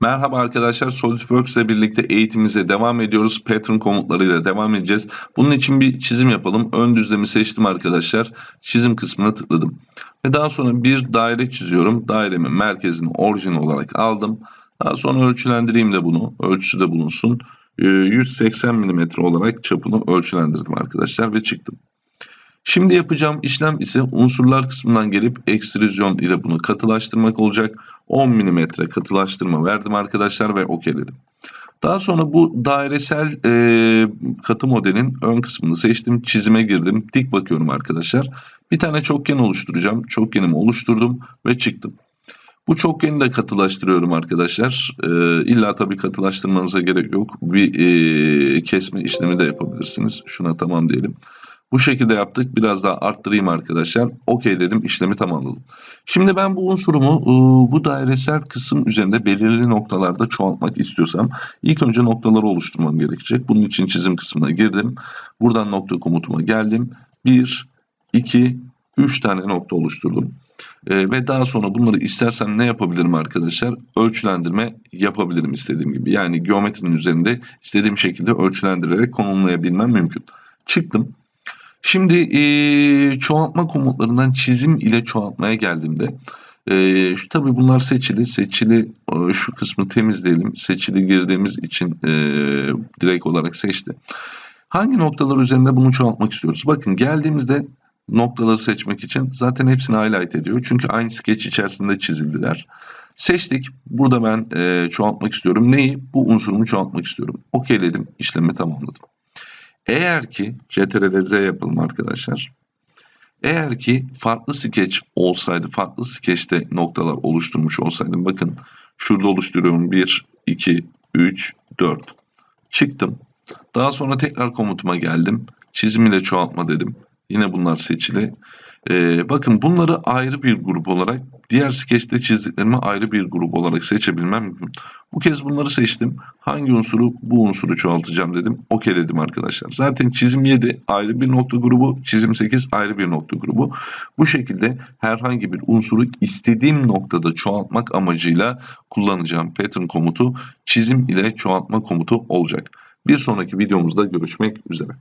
Merhaba arkadaşlar SolidWorks ile birlikte eğitimimize devam ediyoruz. Pattern komutlarıyla devam edeceğiz. Bunun için bir çizim yapalım. Ön düzlemi seçtim arkadaşlar. Çizim kısmına tıkladım. Ve daha sonra bir daire çiziyorum. Dairemin merkezini orijin olarak aldım. Daha sonra ölçülendireyim de bunu. Ölçüsü de bulunsun. Ee, 180 mm olarak çapını ölçülendirdim arkadaşlar ve çıktım. Şimdi yapacağım işlem ise unsurlar kısmından gelip ekstrüzyon ile bunu katılaştırmak olacak. 10 mm katılaştırma verdim arkadaşlar ve okeyledim. Daha sonra bu dairesel e, katı modelin ön kısmını seçtim. Çizime girdim. Dik bakıyorum arkadaşlar. Bir tane çokgen oluşturacağım. Çokgenimi oluşturdum ve çıktım. Bu çokgeni de katılaştırıyorum arkadaşlar. E, illa tabii katılaştırmanıza gerek yok. Bir e, kesme işlemi de yapabilirsiniz. Şuna tamam diyelim. Bu şekilde yaptık. Biraz daha arttırayım arkadaşlar. Okey dedim. işlemi tamamladım. Şimdi ben bu unsurumu e, bu dairesel kısım üzerinde belirli noktalarda çoğaltmak istiyorsam ilk önce noktaları oluşturmam gerekecek. Bunun için çizim kısmına girdim. Buradan nokta komutuma geldim. 1, 2, 3 tane nokta oluşturdum. E, ve daha sonra bunları istersem ne yapabilirim arkadaşlar? Ölçülendirme yapabilirim istediğim gibi. Yani geometrinin üzerinde istediğim şekilde ölçülendirerek konumlayabilmem mümkün. Çıktım. Şimdi e, çoğaltma komutlarından çizim ile çoğaltmaya geldiğimde e, şu tabii bunlar seçili. Seçili e, şu kısmı temizleyelim. Seçili girdiğimiz için e, direkt olarak seçti. Hangi noktalar üzerinde bunu çoğaltmak istiyoruz? Bakın geldiğimizde noktaları seçmek için zaten hepsini highlight ediyor. Çünkü aynı sketch içerisinde çizildiler. Seçtik. Burada ben e, çoğaltmak istiyorum. Neyi? Bu unsurumu çoğaltmak istiyorum. Okeyledim. İşlemi tamamladım. Eğer ki CTRL Z yapalım arkadaşlar. Eğer ki farklı sketch olsaydı, farklı sketch'te noktalar oluşturmuş olsaydım. Bakın şurada oluşturuyorum. 1, 2, 3, 4. Çıktım. Daha sonra tekrar komutuma geldim. Çizim ile çoğaltma dedim. Yine bunlar seçili. Ee, bakın bunları ayrı bir grup olarak diğer skeçte çizdiklerimi ayrı bir grup olarak seçebilmem mümkün. Bu kez bunları seçtim. Hangi unsuru bu unsuru çoğaltacağım dedim. Okey dedim arkadaşlar. Zaten çizim 7 ayrı bir nokta grubu, çizim 8 ayrı bir nokta grubu. Bu şekilde herhangi bir unsuru istediğim noktada çoğaltmak amacıyla kullanacağım pattern komutu çizim ile çoğaltma komutu olacak. Bir sonraki videomuzda görüşmek üzere.